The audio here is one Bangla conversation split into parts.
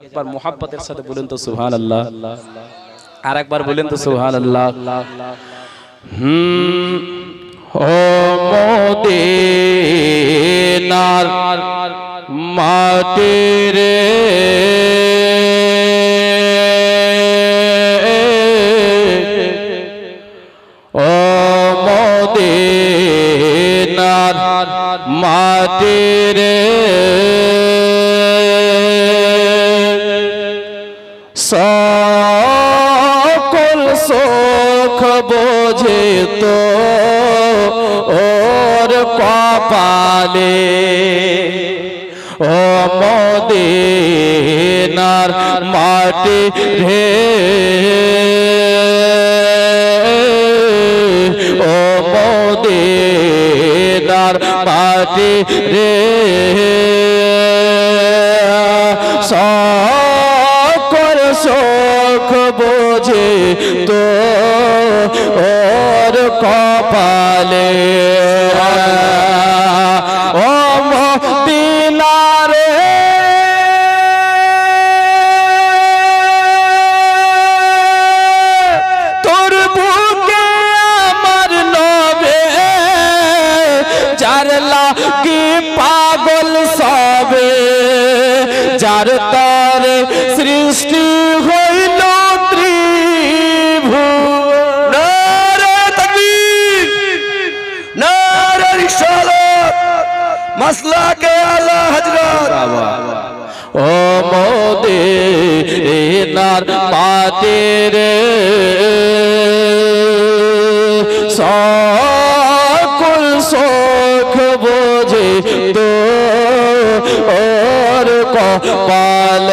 একবার মোহাব্বতের সাথে বলেন তো সুহান আল্লাহ আর একবার বলেন তো সুহান আল্লাহ হুম ও মাটির ও মোদিনার মাটির বোঝে তো ওর কপালে। ও মদিনার মাটি রে। ও মদিনার মাটি রে। সকল সুখ বোঝে কপালে। নার রে সকল সুখ বোঝে তো ওর কপাল।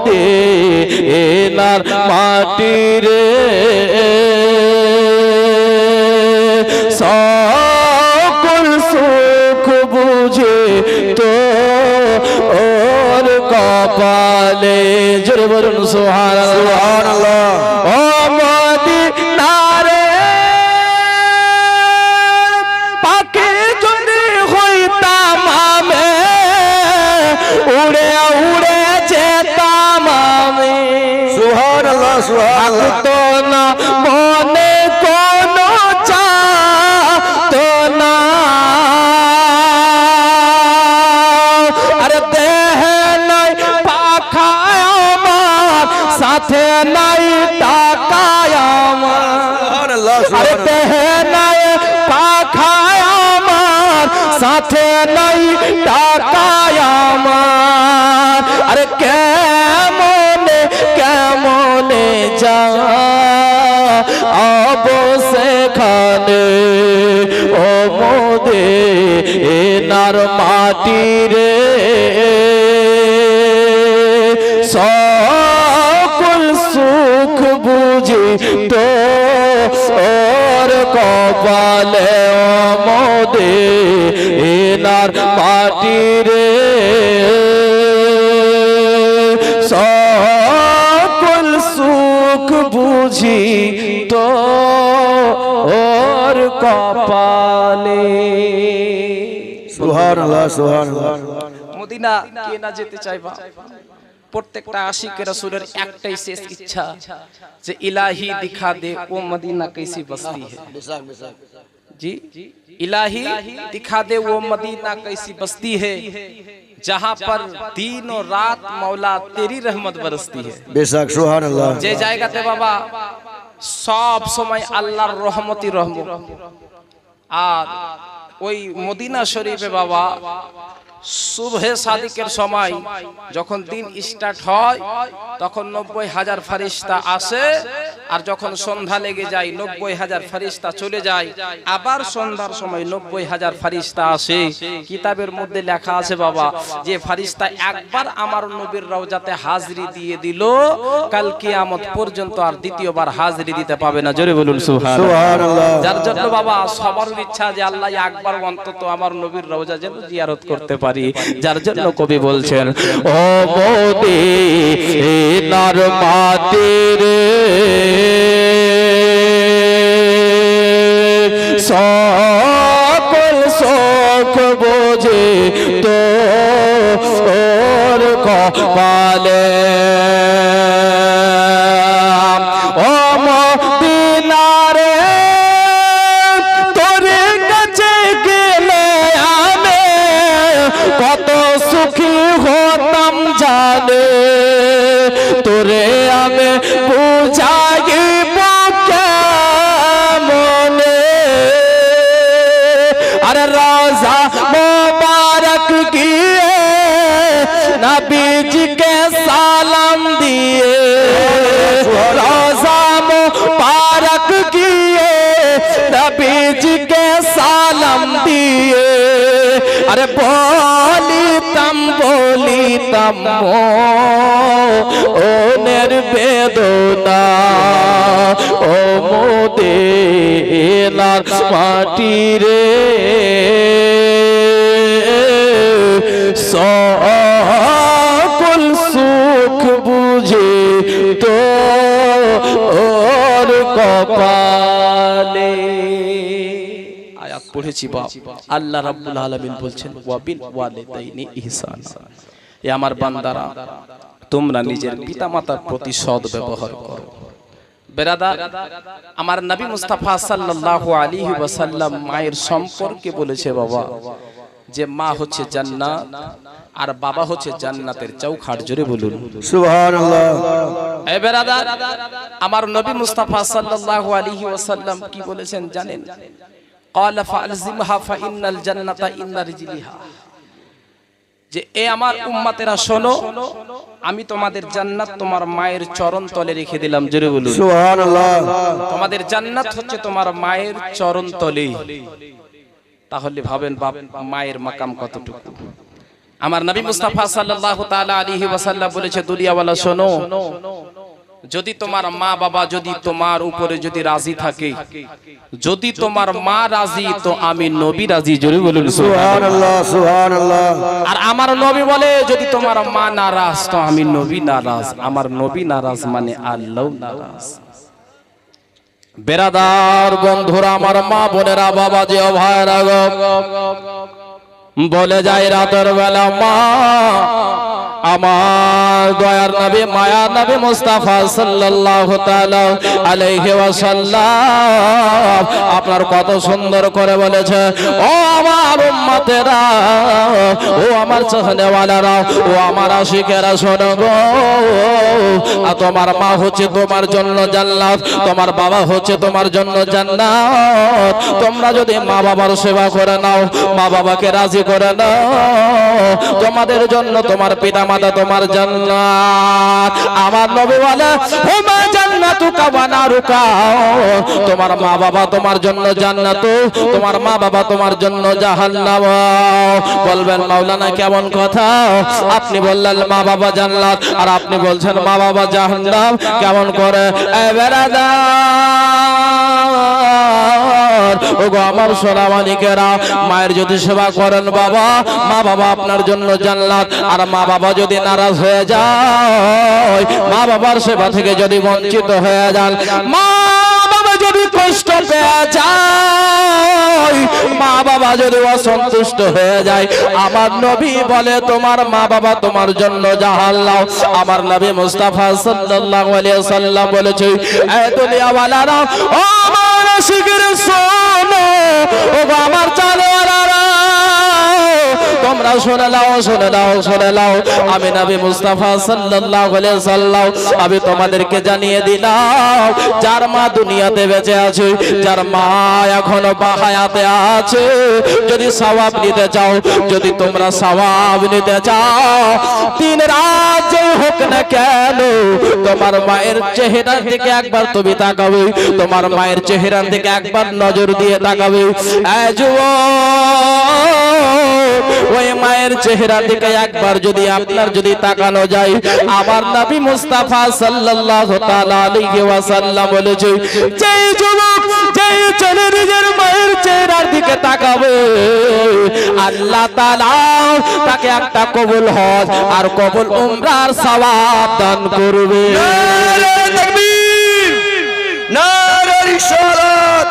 মোদে এনার রে। সকল সুখ বুঝে তো ওর কপালে। জোরে বলুন সুবহানাল্লাহ না মনে কোনো তো না আরে দেহ নাই আমার, সাথে নাই দেহ নাই আমার, সাথে নাই আমার। আরে কেমনে কেমনে যা আব সেখানে ও মোদে এনার মাটি রে সকল সুখ বুঝি তো ওর কপালে ও মদে এনার মাটি রে বুঝি তো ওর কপালে সুবহানাল্লাহ সুবহানাল্লাহ মদিনা কে না যেতে চাইবা প্রত্যেকটা আশিক রাসূলের একটাই শেষ ইচ্ছা যে ইলাহি দিখা দে ও মদিনা कैसी बसती है বিসাক বিসাক जी इलाही दिखा दे वो मदीना कैसी बसती है जहाँ पर दिन और रात मौला तेरी रहमत बरसती है বিসাক সুবহানাল্লাহ যে জায়গাতে বাবা সব সময় আল্লাহর রহমতি রহমত আর ওই মদিনা শরীফে বাবা শুভে সাদিকের সময় যখন দিন স্টার্ট হয় তখন নব্বই হাজার ফারিস্তা আসে আর যখন সন্ধ্যা লেগে যায় নব্বই হাজার ফারিস্তা চলে যায়। আবার সন্ধ্যার সময় নব্বই হাজার ফারিস্তা আসে। কিতাবের মধ্যে লেখা আছে বাবা যে ফারিস্তা একবার আমার নবীর রওজাতে হাজরি দিয়ে দিল কাল কিয়ামত পর্যন্ত আর দ্বিতীয়বার হাজরি দিতে পাবে না। জোরে বলুন সুবহানাল্লাহ। যার জন্য বাবা সবার ইচ্ছা যে আল্লাহ একবার অন্তত আমার নবীর রওজা যেন জিয়ারত করতে পারি। যার জন্য কবি বলছেন ও মোদি নার সকল শোক বোঝে তো ওর কপালে। আরে রাজা মোবারক গিয়ে নবীজিকে সালাম দিয়ে রাজা মোবারক গিয়ে নবীজিকে সালাম দিয়ে আরে বলিতাম বলিতাম ও নের বেদনা ও মোদেলার মাটি রে সকল সুখ বুঝে তো ওর কপালে। আয়াত পড়েছি বাপ। আল্লাহ রাব্বুল আলামিন বলছেন ওয়াবিল ওয়ালিদাইনি ইহসানা। এ আমার বান্দারা তোমরা নিজের পিতামাতার প্রতি সৎ ব্যবহার করো বেরাদা আমার নবী মুস্তাফা সাল্লাল্লাহু আলাইহি ওয়াসাল্লাম মায়ের সম্পর্কে বলেছে বাবা যে মা হচ্ছে জান্নাত আর বাবা হচ্ছে জান্নাতের চৌখাট জোরে বলুন সুবহানাল্লাহ এ বেরাদার আমার নবী মুস্তাফা সাল্লাল্লাহু আলাইহি ওয়াসাল্লাম কি বলেছেন জানেন قال فالزمها فان الجنه ان رجلها যে এ আমার উম্মাতেরা শোনো আমি তোমাদের জান্নাত তোমার মায়ের চরণ তলে রেখে দিলাম। জোরে বলুন। সুবহানাল্লাহ। তোমাদের জান্নাত হচ্ছে তোমার মায়ের চরণ তলে তাহলে ভাবেন বাপ মায়ের মাকাম কতটুকু? আমার নবী মুস্তাফা সাল্লাল্লাহু তাআলা আলাইহি ওয়াসাল্লাম বলেছে দুনিয়াওয়ালা শোনো যদি তোমার মা বাবা যদি তোমার উপরে যদি রাজি থাকে যদি তোমার মা রাজি তো আমি নবী রাজি জোরে বলুন সুবহানাল্লাহ। সুবহানাল্লাহ। আর আমার নবী বলে যদি তোমার মা নারাজ তো আমি নবী নারাজ। আমার নবী নারাজ মানে আল্লাহ নারাজ। বেরাদার বন্ধুরা আমার মা বোনেরা বাবা যে ভাইরা গো বলে যায় রাতের বেলা মা আমার দয়ার নবী মায়া নবী মুস্তাফা সাল্লাল্লাহু তাআলা আলাইহি ওয়াসাল্লাম আপনার কত সুন্দর করে বলেছে, ও আমার উম্মতেরা, ও আমার চাহনেওয়ালারা ও আমার আশিকেরা, শোনো গো। তোমার মা হচ্ছে তোমার জন্য জান্নাত, তোমার বাবা হচ্ছে তোমার জন্য জান্নাত। তোমরা যদি মা বাবার সেবা করে নাও মা বাবাকে রাজি করে নাও, তোমাদের জন্য তোমার পিতা মাতা তোমার জান্নাত। আমার নবী বলে ও মা জান্নাতু কাবানারুকা তোমার মা বাবা তোমার জন্য জান্নাত, তোমার মা বাবা তোমার জন্য জাহান্নাম। বলবেন, মাওলানা, কেমন কথা? আপনি বললেন, মা বাবা জান্নাত। আর আপনি বলছেন, মা বাবা জাহান্নাম। কেমন করে? এ বেরাদার ও গো আমার সোনামানিকেরা মায়ের যদি সেবা করেন বাবা, মা বাবা আপনার জন্য জান্নাত। আর মা বাবা যদি নারাজ হয়ে যায়, মা বাবার সেবা থেকে যদি বঞ্চিত হয়ে যান, মা বাবা যদি কষ্ট পেয়ে যায়, মা বাবা যদি অসন্তুষ্ট হয়ে যায়, আমার নবী বলে, তোমার মা বাবা তোমার জন্য জাহাল্লাও আমার নবী মুস্তাফা সাল্লাল্লাহু আলাইহি সাল্লাম বলেছে, এ দুনিয়াওয়ালারা, ও আমার শিগির ও আমার চালওয়ালারা তোমরা শুনে নাও শুনে নাও শুনে নাও। আমি নবী মুস্তাফা সাল্লাল্লাহু আলাইহি সাল্লাম আমি তোমাদেরকে জানিয়ে দিলাম যার মা দুনিয়াতে বেঁচে আছে যার মা এখনও বাহায়াতে আছে। যদি সওয়াব নিতে চাও যদি তোমরা সওয়াব নিতে চাও তিন রাত যে হোক না কেন তোমার মায়ের চেহারার দিকে একবার তুমি তাকাবে তোমার মায়ের চেহারার দিকে একবার নজর দিয়ে তাকাবে। এই যুবক, ওই মায়ের চেহারার দিকে একবার যদি আপনার যদি তাকানো যায়, আমার নবী মুস্তাফা সাল্লাল্লাহু তাআলা আলাইহি ওয়াসাল্লাম বলেছে, যে যুবক যে ছেলে নিজের মায়ের চেহারার দিকে তাকাবে, আল্লাহ তাআলা তাকে একটা কবুল হজ আর কবুল উমরার সওয়াব দান করবে। নারে তাকবীর নারে রিসালাত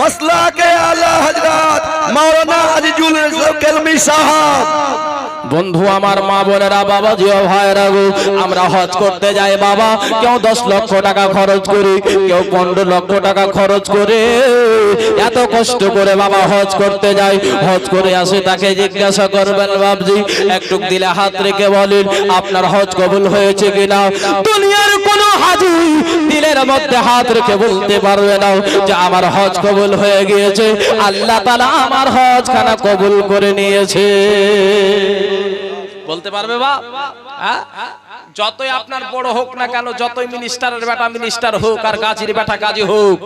মাসলা কে আলা হযরত মাওলানা আজিজুল লোকের সাহেব বন্ধু, আমার মা বোনেরা, বাবা জিও ভাইরা গো, আমরা হজ করতে যাই, বাবা। কেউ দশ লক্ষ টাকা খরচ করি, কেউ পনেরো লক্ষ টাকা খরচ করে। এত কষ্ট করে বাবা হজ করতে যাই, হজ করে আসে তাকে জিজ্ঞাসা করবেন বাবজি একটু দিলে হাত রেখে বলেন, আপনার হজ কবুল হয়েছে কিনা? দুনিয়ার কোন হাজি দিলের মধ্যে হাত রেখে বলতে পারবে না যে আমার হজ কবুল হয়ে গিয়েছে। আল্লাহ তালা আমার হজ খানা কবুল করে নিয়েছে। বলতে পারবে বা হ্যাঁ? যতই আপনার বড় হোক না কেন, যতই মিনিস্টারের বেটা মিনিস্টার হোক আর গাজীর বেটা গাজী হোক,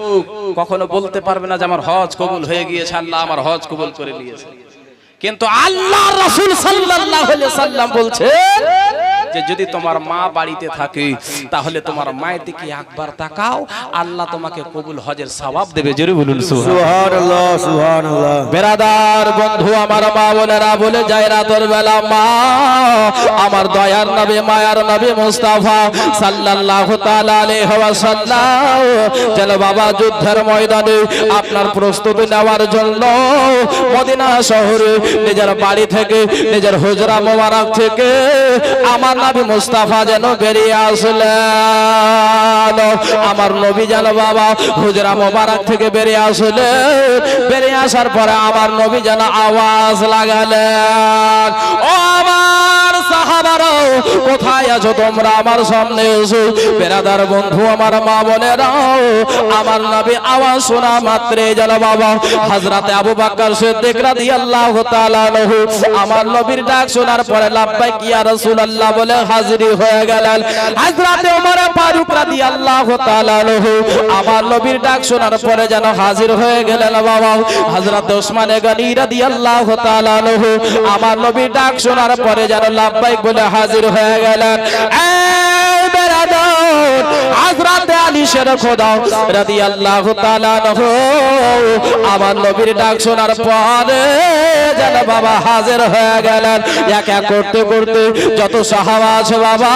কখনো বলতে পারবে না যে আমার হজ কবুল হয়ে গিয়েছে, আল্লাহ আমার হজ কবুল করে নিয়েছে কিন্তু আল্লাহ রসুল সাল্লাল্লাহু আলাইহি সাল্লাম বলছে যে যদি তোমার মা বাড়িতে থাকে তাহলে তোমার মায়ের দিকে একবার তাকাও আল্লাহ তোমাকে কবুল হজের সওয়াব দেবে। জোরে বলুন সুবহানাল্লাহ। সুবহানাল্লাহ বেরাদার বন্ধু আমার মা বোনেরা বলে যায় রাতের বেলা মা আমার দয়ার নবী মায়ার নবী মুস্তাফা সাল্লাল্লাহু তাআলা আলাইহি ওয়াসাল্লাম চলো বাবা যুদ্ধের ময়দানে আপনার প্রস্তুতি নেওয়ার জন্য মদিনা শহরে নিজের বাড়ি থেকে নিজের হুজরা মোবারক থেকে আমার নবী মুস্তাফা যেন বেরিয়ে আসলেন। আমার নবী যেন বাবা হুজরা মোবারক থেকে বেরিয়ে আসলে বেরিয়ে আসার পরে আমার নবী যেন আওয়াজ লাগালেন। ও আমার কোথায় আছো তোমরা আমার সামনে এসো? বেরাদার বন্ধু, আমার মা বোনেরাও আমার নবী আওয়াজ শোনা মাত্রে যেন বাবা, হযরতে আবু বকর সিদ্দিক রাদিয়াল্লাহু তাআলা আনহু আমার নবীর ডাক শোনার পরে লাব্বাইক ইয়া রাসূলুল্লাহ বলে হাজিরি হয়ে গেলেন। হযরতে ওমর ফারুক রাদিয়াল্লাহু তাআলা আনহু আমার নবীর ডাক শোনার পরে যেন হাজির হয়ে গেলেন বাবা, হযরত ওসমান গনি রাদিয়াল্লাহু তাআলা আনহু আমার নবীর ডাক শোনার পরে যেন লাব্বাইক বলে হাজির হয়ে গেলেন। হযরত আলী শের খোদা রাদিয়াল্লাহু তাআলা আমার নবীর ডাক বাবা হাজির হয়ে গেলেন। এক করতে করতে যত সাহাবা আছে বাবা,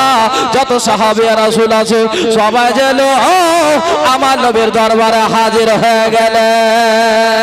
যত সাহাবী রাসূল আছে, সবাই যেন আমার নবীর দরবারে হাজির হয়ে গেলেন।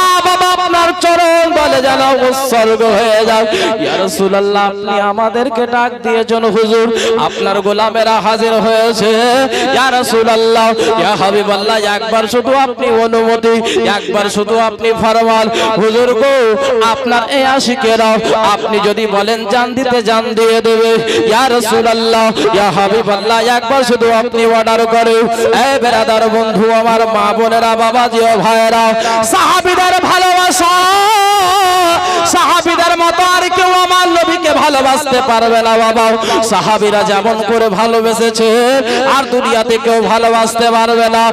বলে যেন উৎসর্গ হয়ে যাক ইয়া রাসূলুল্লাহ, আপনি আমাদেরকে ডাক দিয়েছেন, হুজুর, আপনার গোলামেরা হাজির হয়েছে। ইয়া রাসূলুল্লাহ, ইয়া হাবিবাল্লাহ, একবার শুধু আপনি অনুমতি, একবার শুধু আপনি ফরমান। হুজুর গো, আপনার এই আশিকেরা, আপনি যদি বলেন জান দিতে জান দিয়ে দেবে। ইয়া রাসূলুল্লাহ, ইয়া হাবিবাল্লাহ, একবার শুধু আপনি অর্ডার করে। এই বেরাদার বন্ধু, আমার মা বোনেরা, বাবাজি ও ভাইয়েরা, সাহাবীদের ভালোবাসা। সাহাবীদের মতো আর কেউ আমার নবীকে ভালোবাসতে পারবে না, বাবা। সাহাবিরা যেমন করে ভালোবেসেছে, আর দুনিয়াতে কেউ ভালোবাসতে পারবে না।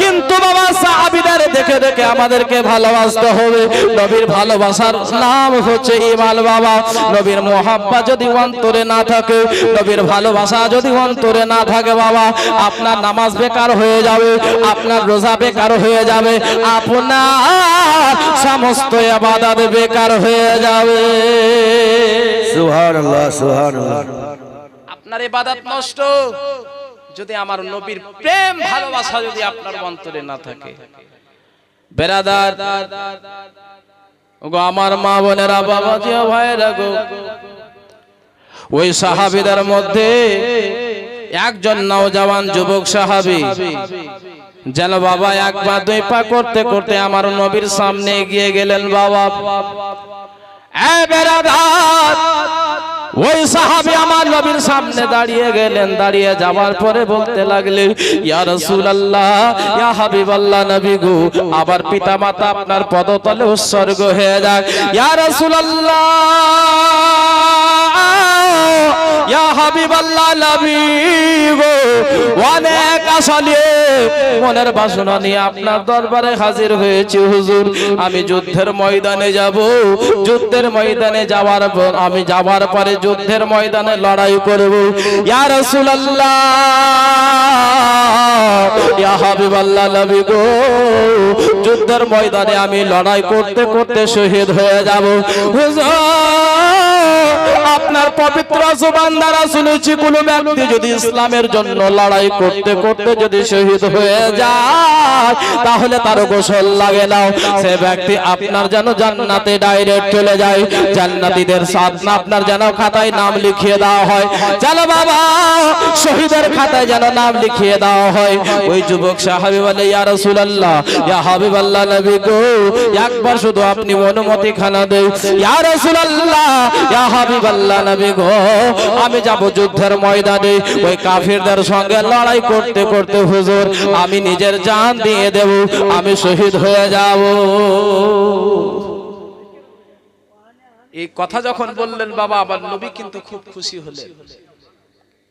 কিন্তু বাবা সাহাবীদের দেখে দেখে আমাদেরকে ভালোবাসতে হবে। নবীর ভালোবাসার নাম হচ্ছে ইমাল বাবা। নবীর মোহাব্বা যদি অন্তরে না থাকে নবীর ভালোবাসা যদি অন্তরে না থাকে বাবা আপনার নামাজ বেকার হয়ে যাবে আপনার রোজা বেকার হয়ে যাবে আপনার সমস্ত আবাদাত বেকার হয়ে যাবে। সুবহানাল্লাহ সুবহানাল্লাহ। আপনার ইবাদত নষ্ট। যদি আমার নবীর প্রেম ভালোবাসা যদি আপনার অন্তরে না থাকে বেরাদার আমার মা বোনেরা বাবা যে ভাইরা গো, ওই সাহাবিদের মধ্যে একজন নওজওয়ান যুবক সাহাবি, যেন বাবা এক পা দুই পা করতে করতে আমার নবীর সামনে এগিয়ে গেলেন বাবা। এ ওই সাহাবি আমার নবীর সামনে দাঁড়িয়ে গেলেন। দাঁড়িয়ে যাওয়ার পরে বলতে লাগলেন, ইয়া রাসূলুল্লাহ, ইয়া হাবিবাল্লাহ নবী গো আবার পিতামাতা আপনার পদতলে উৎসর্গ হয়ে যাক ইয়া রাসূলুল্লাহ ইয়া হাবিবাল্লাহ নবী গো। অনেক আশা মনের বাসনা নিয়ে আপনার দরবারে হাজির হয়েছি, হুজুর। আমি যুদ্ধের ময়দানে যাব। যুদ্ধের ময়দানে যাওয়ার পর আমি যাওয়ার পরে যুদ্ধের ময়দানে লড়াই করব। ইয়া রাসূলুল্লাহ, ইয়া হাবিবাল্লাহ নবী গো। যুদ্ধের ময়দানে আমি লড়াই করতে করতে শহীদ হয়ে যাব। হুজুর আপনার পবিত্র জবান দ্বারা শুনেছি কোন ব্যক্তি যদি ইসলামের জন্য লড়াই করতে করতে যদি শহীদ হয়ে যায়, তাহলে তার গোসল লাগে না। সে ব্যক্তি আপনার যেন জান্নাতে ডাইরেক্ট চলে যায়। জান্নাতীদের সাথ না আপনার যেন খাতায় নাম লিখিয়ে দেওয়া হয়। যেন বাবা, শহীদের খাতায় যেন নাম লিখিয়ে দেওয়া হয়। ওই যুবক সাহাবি বলে ইয়া রাসূলুল্লাহ, ইয়া হাবিবাল্লাহ নবী গো, একবার শুধু আপনি অনুমতি খানা দেই ইয়া রাসূলুল্লাহ, ইয়া হাবিবাল্লাহ নবী গো, আমি যাব যুদ্ধের ময়দানে। ওই কাফিরদের সঙ্গে লড়াই করতে করতে হুজুর, আমি নিজের জান দিয়ে দেব, আমি শহীদ হয়ে যাব। এই কথা যখন বললেন বাবা, আবার নবী কিন্তু খুব খুশি হলেন।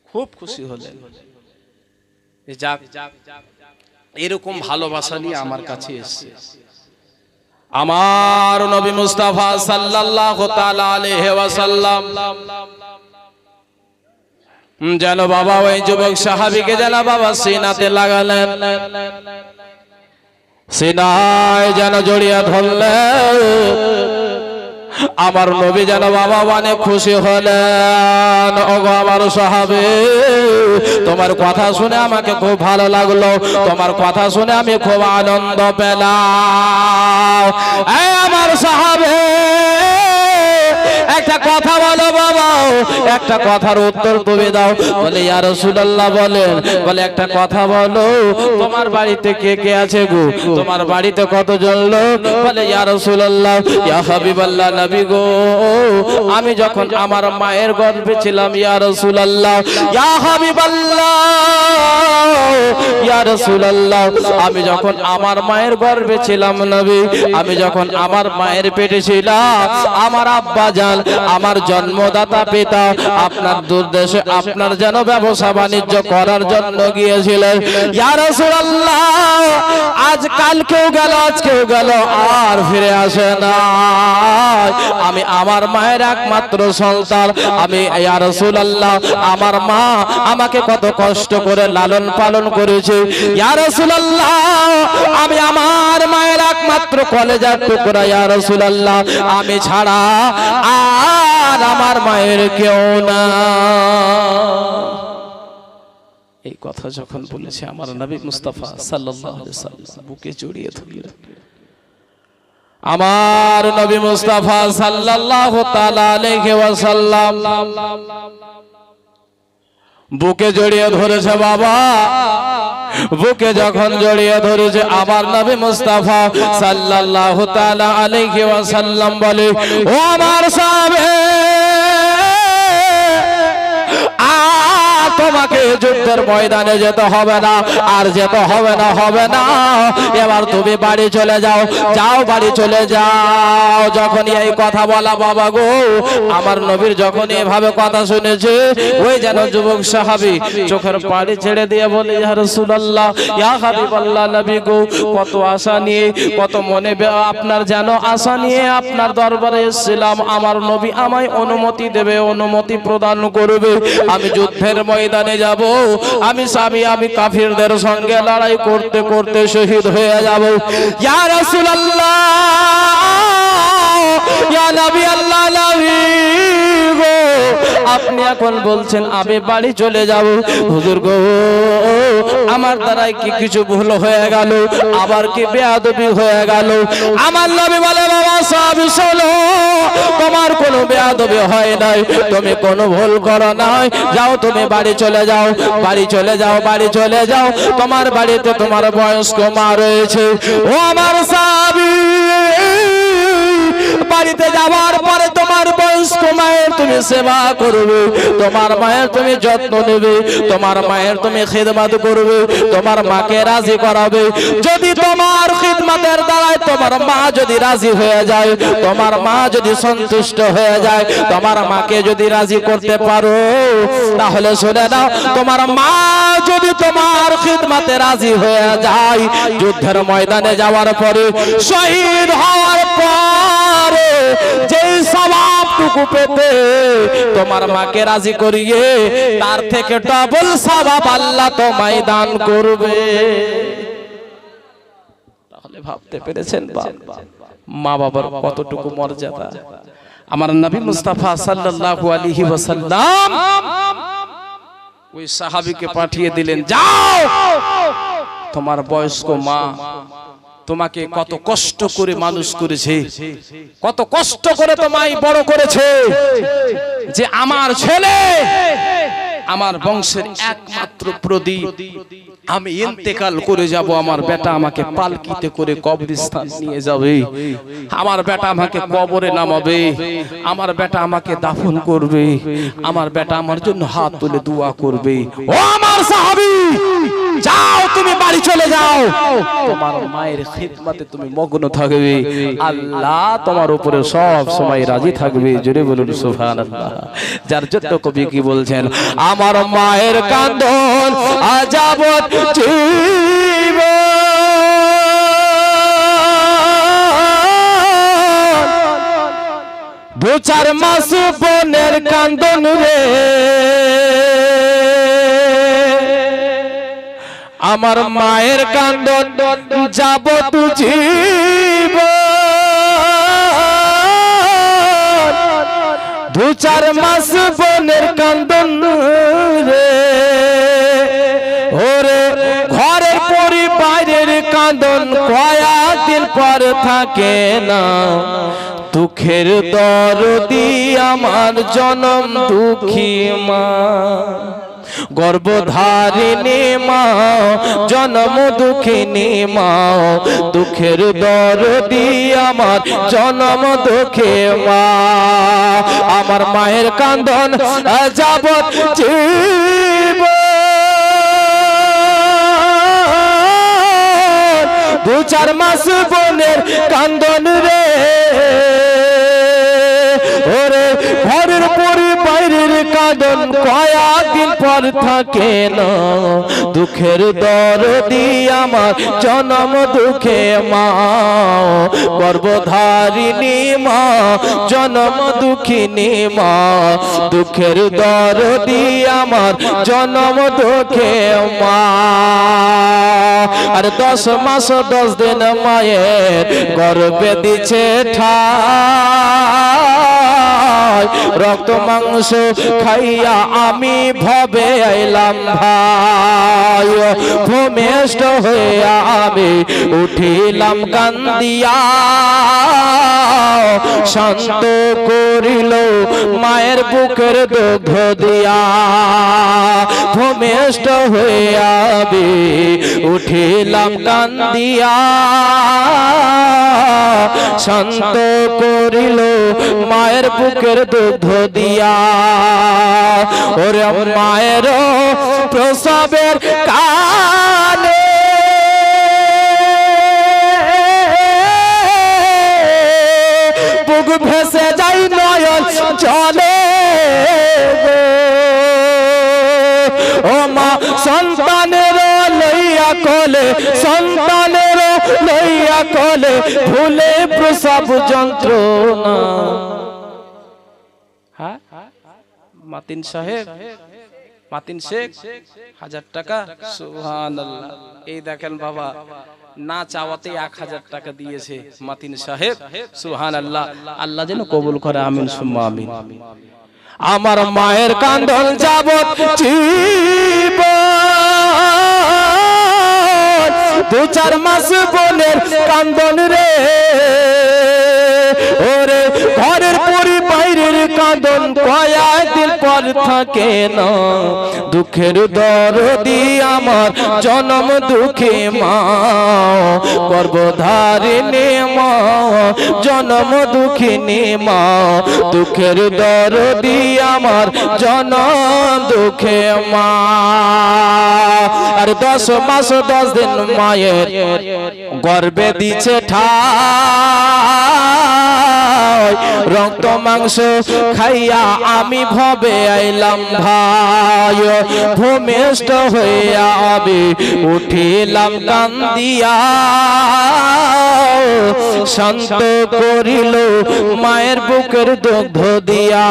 খুব খুশি হলেন। যাক, এরকম ভালোবাসা নিয়ে আমার কাছে এসছে। আমার নবী মুস্তাফা সাল্লাল্লাহু তাআলা আলাইহি ওয়াসাল্লাম। যেন বাবা ওই যুবক সাহাবীকে যেন বাবা সিনাতে লাগালেন। সিনায় যেন জড়িয়ে ধরলেন। আমার নবী যেন বাবা মানে খুশি হলেন। ওগো আমার সাহাবে, তোমার কথা শুনে আমাকে খুব ভালো লাগল। তোমার কথা শুনে আমি খুব আনন্দ পেলাম। আমার সাহাবে একটা কথা বলো বাবা। একটা কথার উত্তর তুমি দাও। বলে, ইয়া রাসূলুল্লাহ বলেন। বলে, একটা কথা বলো। তোমার বাড়িতে কে কে আছে গো? তোমার বাড়িতে কতজন লোক? বলে, ইয়া রাসূলুল্লাহ, ইয়া হাবিবাল্লাহ নবী গো। আমি যখন আমার মায়ের গর্ভে ছিলাম, ইয়া রাসূলুল্লাহ, ইয়া হাবিবাল্লাহ আমি যখন আমার মায়ের গর্ভে ছিলাম নবী, আমি যখন আমার মায়ের পেটে ছিলাম, আমার আব্বা জান, আমার জন্মদাতা পিতা আপনার দুর্দেশে আপনার যেন ব্যবসা বাণিজ্য করার জন্য গিয়েছিলেন। আজ কালকেও গেল আজকেও গেল, আর ফিরে আসে না। আমি আমার মায়ের একমাত্র সন্তান, আমি ইয়া রাসূলুল্লাহ, আমার মা আমাকে কত কষ্ট করে লালন পালন করেছে আমি আমার মায়ের একমাত্র কলেজার টুকরা, ইয়া রাসূলুল্লাহ, আমি ছাড়া আর আমার মায়ের কেউ না। এই কথা যখন বলেছে আমার নবী মুস্তাফা সাল্লাল্লাহু বুকে জড়িয়ে ধরলেন। আমার নবী মুস্তাফা সাল্লাল্লাহু তাআলা আলাইহি ওয়াসাল্লাম, বুকে জড়িয়ে ধরেছে, বাবা বুকে যখন জড়িয়ে ধরেছে আমার নবী মুস্তাফা সাল্লাল্লাহু তাআলা আলাইহি ওয়াসাল্লাম বলে, ও আমার সাহাবে তোমাকে যুদ্ধের ময়দানে যেতে হবে না, আর যেতে হবে না হবে না। এবার তুমি বাড়ি চলে যাও যাও বাড়ি চলে যাও। যখন এই কথা বলা বাবা গো, আমার নবীর যখন এভাবে কথা শুনেছে, ওই যেন যুবক সাহাবি চোখের পাড়ি ছেড়ে দিয়ে বলে, ইয়া রাসূলুল্লাহ, ইয়া হাবিবাল্লাহ নবী গো, কত আশা নিয়ে, কত মনে আপনার যেন আশা নিয়ে আপনার দরবারে এসেছিলাম। আমার নবী আমায় অনুমতি দেবে, অনুমতি প্রদান করবে। আমি যুদ্ধের ময়দানে যাব। আমি স্বামী আমি কাফিরদের সঙ্গে লড়াই করতে করতে শহীদ হয়ে যাব। ইয়া রাসূলুল্লাহ! ইয়া নবী আল্লাহ নবী গো, আপনি এখন বলছেন, আমি বাড়ি চলে যাব। হুজুর গো, আমার দ্বারাই কি কিছু ভুল হয়ে গেল? আবার কি বেয়াদবি হয়ে গেল? আমার নবী বলে, বাবা, সব শোনো, তোমার কোনো বেয়াদবি হয় নাই। তুমি কোনো ভুল করো নাই। যাও, তুমি বাড়ি চলে যাও। বাড়ি চলে যাও, বাড়ি চলে যাও। তোমার বাড়িতে তোমার বয়স্ক মা রয়েছে। ও আমার সাবি বাড়িতে যাওয়ার পরে তোমার বয়স্ক মায়ের তুমি সেবা করবে, তোমার মায়ের তুমি যত্ন নেবে, তোমার মায়ের তুমি খিদমাত করবে, তোমার মাকে রাজি করাবে। যদি তোমার খিদমাতের দ্বারায় তোমার মা যদি রাজি হয়ে যায়, তোমার মা যদি সন্তুষ্ট হয়ে যায়, তোমার মাকে যদি রাজি করতে পারো, তাহলে শুনে নাও, তোমার মা যদি তোমার খিদমাতে রাজি হয়ে যায় যুদ্ধের ময়দানে যাওয়ার পরে শহীদ হওয়ার পরে যেই সবাবটুকু পেতে তোমার মাকে রাজি করিয়ে তার থেকে ডবল সবাব আল্লাহ তো ময়দান করবে। তাহলে ভাবতে পেরেছেন মা বাবার কতটুকু মর্যাদা? আমার নবী মুস্তাফা সাল্লাল্লাহু আলাইহি ওয়াসাল্লাম ওই সাহাবিকে পাঠিয়ে দিলেন যাও! তোমার বয়স্ক মা তোমাকে কত কষ্ট করে মানুষ করেছে কত কষ্ট করে তোমায় বড় করেছে যে আমার ছেলে আমার বংশের একমাত্র প্রদীপ। আমি ইন্তেকাল করে যাব, আমার বেটা আমাকে পালকিতে করে কবরস্থান নিয়ে যাবে। আমার বেটা আমাকে কবরে নামাবে। আমার বেটা আমাকে দাফন করবে। আমার বেটা আমার জন্য হাত তুলে দোয়া করবে। ও আমার সাহাবী, যাও, তুমি বাড়ি চলে যাও। তোমার মায়ের খিদমতে তুমি মগ্ন থাকবে। আল্লাহ তোমার উপরে সব সময় রাজি থাকবে। জোরে বলুন, সুবহানাল্লাহ। যার জন্য কবি কি বলছেন? আমার মায়ের কান্দন আজাবত জীব দু চার মাস বোনের কান্দন রে। আমার মায়ের কান্দন যাব তু জীব দু চার মাস বোনের কান্দন পরিবারের কান্দন কয়েকদিন পর থাকে না। দুঃখের দরদি আমার জনম দুঃখী মা। গর্ভধারিণী মা, জন্ম দুঃখিনী মা। দুঃখের দরদি আমার জন্ম দুঃখে মা। আমার মায়ের কান্দন যাবত দু চার মাস বোনের কান্দন রে। কাঁদন কয়েকদিন পর থাকে না দুঃখের দরদি আমার, জনম দুঃখে মা। গর্ভধারিণী মা, জনম দুঃখিনী মা। দুঃখের দরদি আমার, জনম দুঃখে মা। আর দশ মাস, দশ দিন মায়ের গর্বে দিছে ঠাই রক্ত, মাংস খাইয়া আমি ভবে আইলাম ভাই। ভূমিষ্ঠ হইয়া আমি উঠিলাম কান্দিয়া। শান্ত করিল মায়ের বুকের দুগ্ধ দিয়া। ভূমিষ্ঠ হইয়া আমি উঠিলাম কান্দিয়া। শান্ত করিল মায়ের বুকের দুগ্ধ দিয়া। ওরে মায়ের প্রসবের কানে। বুক ভেসে যাই নয়ন চলে ও মা, সন্তানের লইয়া কলে, সন্তানের লইয়া কলে ভুলে প্রসব যন্ত্রণা। মাতিন সাহেব মাতিন শেখ হাজার টাকা সুহান এই দেখেন বাবা না চাওয়াতে এক হাজার টাকা দিয়েছে মাতিন সাহেব সুহান আল্লাহ আল্লাহ যেন কবুল করে আমিন সুম্মা আমিন। আমার মায়ের কান্দন যাব দু চার মাস বোনের কান্দন রে। ওরে থাকে না। দুঃখের দরদি আমার, জনম দুঃখে মা। গর্ভধারিণী মা, জনম দুঃখিনী মা। দুঃখের দরদি আমার, জনম দুঃখে মা। আর দশ মাস, দশ দিন মায়ের গর্বে দিছে ঠাই। রক্ত মাংস খাইয়া আমি ভবে আইলাম ভাই। ভূমিষ্ঠ হইয়া আমি উঠিলাম কান্দিয়া। শান্ত করিল মায়ের বুকের দুগ্ধ দিয়া।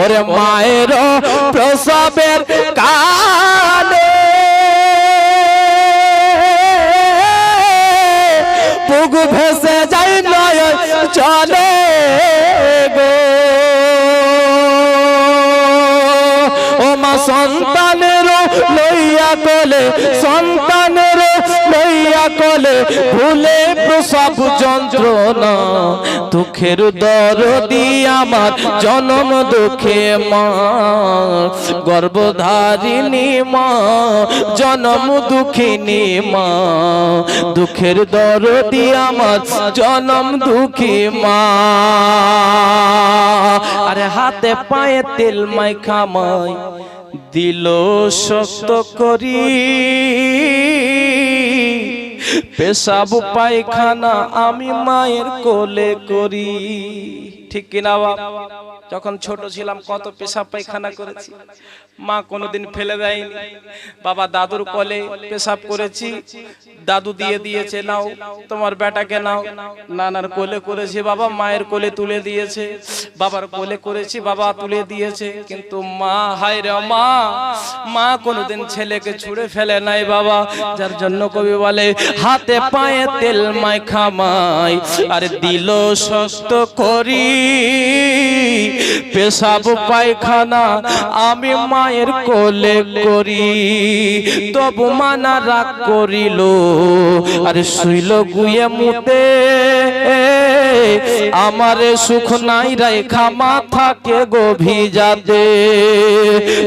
ওরে মায়ের প্রসবের কালে বুক ভেসে যাই নয় চলে। ও মা সন্তানের লইয়া কোলে সন্তানের লইয়া কোলে ভুলে প্রসব যন্ত্রণা, দুঃখের দরদি আমার, জনম দুঃখে মা, গর্ভধারিণী মা, জনম দুঃখিনী মা, দুঃখের দরদি আমার, জনম দুঃখী মা। আরে হাতে পায়ে তেল মাই খামাই দিল শক্ত করি। পেশাব পায়খানা আমি মায়ের কোলে করি। ঠিক কিনা যখন ছোট ছিলাম কত পেশাব পায়খানা করেছি। মা কোনোদিন ফেলে দেয়নি। বাবা দাদুর কোলে পেশাব করেছি। দাদু দিয়ে দিয়েছে, নাও, তোমার বেটাকে নাও। নানার কোলে করেছি, বাবা মায়ের কোলে তুলে দিয়েছে। বাবার কোলে করেছি, বাবা তুলে দিয়েছে। কিন্তু মা, হায় রে মা মা কোনোদিন ছেলেকে ছুড়ে ফেলে নাই বাবা। যার জন্য কবি বলে, হাতে পায়ে তেল মাই খামাই। আর দিল শক্ত করি, পেশাব পায়খানা। আমি মায়ের কোলে করি তবু মানা রাগ করিল আর শুইল গুয়ে মুতে। আমার সুখ নাই রেখা মাথাকে গভীজাতে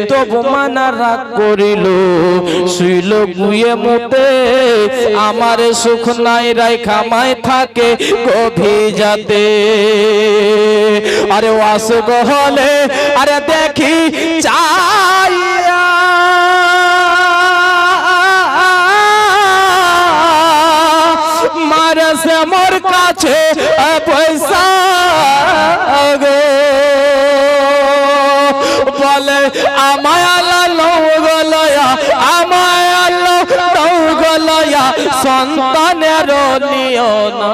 তবু মানা রাগ করিল শুইল গুয়ে মুতে। আমার সুখ নাই রেখা মায় থাকে গভীজাতে আরে ওয়াস গহলে, আরে দেখি চাইয়া মারে সে মোর কাছে পয়সা গো। বলে, আমায় আল্লাহ গলয়া, আমায় আল্লাহ তৌ গলয়া, সন্তানের নিও না